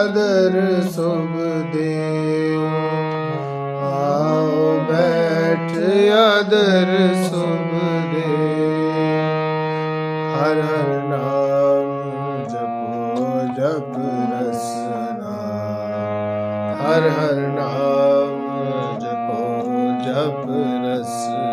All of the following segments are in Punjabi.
ਆਦਰ ਸੁਭ ਦੇਉ। ਆਓ ਬੈਠ ਆਦਰ ਸੁਭ ਦੇਉ। ਹਰ ਹਰ ਨਾਮ ਜਪੋ, ਜਪ ਰਸਨਾ। ਹਰ ਹਰ ਨਾਮ ਜਪੋ, ਜਪ ਰਸਨਾ।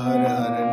हर हर